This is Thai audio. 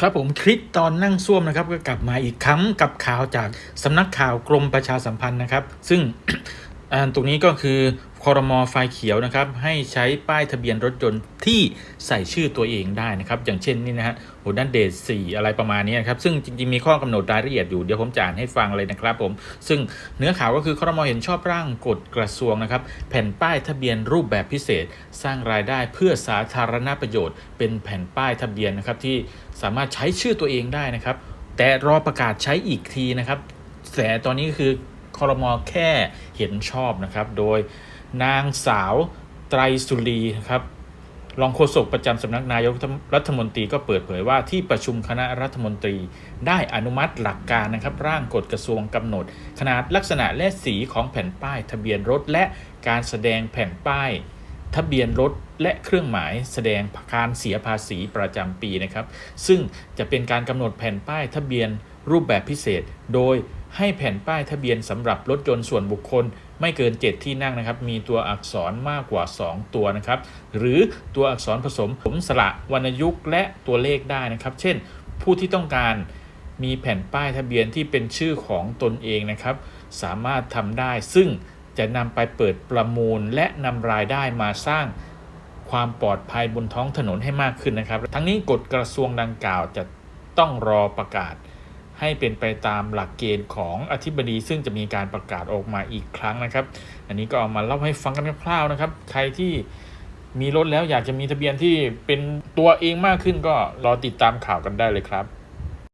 ครับผมคลิปตอนนั่งซ่วมนะครับ ก็กลับมาอีกครั้งกับข่าวจากสำนักข่าวกรมประชาสัมพันธ์นะครับ ซึ่ง อ่าตรงนี้ก็คือคอรมอไฟเขียวนะครับ ให้ใช้ป้ายทะเบียนรถยนต์ที่ใส่ชื่อตัวเองได้นะครับ อย่างเช่นนี่นะฮะโหด้านเดทสี่อะไรประมาณนี้นะครับ ซึ่งจริงๆ มีข้อกำหนดรายละเอียดอยู่ เดี๋ยวผมจะอ่านให้ฟังเลยนะครับผม ซึ่งเนื้อข่าวก็คือคอรมอเห็นชอบร่างกฎกระทรวงนะครับ แผ่นป้ายทะเบียนรูปแบบพิเศษ สร้างรายได้เพื่อสาธารณประโยชน์ เป็นแผ่นป้ายทะเบียนนะครับที่สามารถใช้ชื่อตัวเองได้นะครับ แต่รอประกาศใช้อีกทีนะครับแต่ตอนนี้คือ คอรมอแค่เห็นชอบนะครับ โดยนางสาวไตรสุรีนะครับรองโฆษกประจำสำนักนายกรัฐมนตรีก็เปิดเผยว่าที่ประชุมคณะรัฐมนตรี ได้อนุมัติหลักการนะครับ ร่างกฎกระทรวงกำหนด ขนาดลักษณะและสีของแผ่นป้าย ทะเบียนรถและการแสดงแผ่นป้าย ทะเบียนรถและเครื่องหมายแสดงการเสียภาษีประจำปีนะครับ ซึ่งจะเป็นการกำหนดแผ่นป้ายทะเบียนรูปแบบพิเศษ โดย ให้แผ่นป้ายทะเบียนสำหรับรถยนต์ส่วนบุคคล ไม่เกิน 7 ที่นั่งนะครับ มีตัวอักษรมากกว่า 2 ตัวนะครับ หรือตัวอักษรผสมผมสระวรรณยุกต์และตัวเลขได้นะครับ เช่น ผู้ที่ต้องการมีแผ่นป้ายทะเบียนที่เป็นชื่อของตนเองนะครับ สามารถทำได้ ซึ่งจะนำไปเปิดประมูลและนำรายได้มาสร้างความปลอดภัยบนท้องถนนให้มากขึ้นนะครับ ทั้งนี้กฎกระทรวงดังกล่าวจะต้องรอประกาศ ให้เป็นไปตามหลักเกณฑ์ของอธิบดี ซึ่งจะมีการประกาศออกมาอีกครั้งนะครับ อันนี้ก็เอามาเล่าให้ฟังกันคร่าวๆนะครับ ใครที่มีรถแล้วอยากจะมีทะเบียนที่เป็นตัวเองมากขึ้นก็รอติดตามข่าวกันได้เลยครับ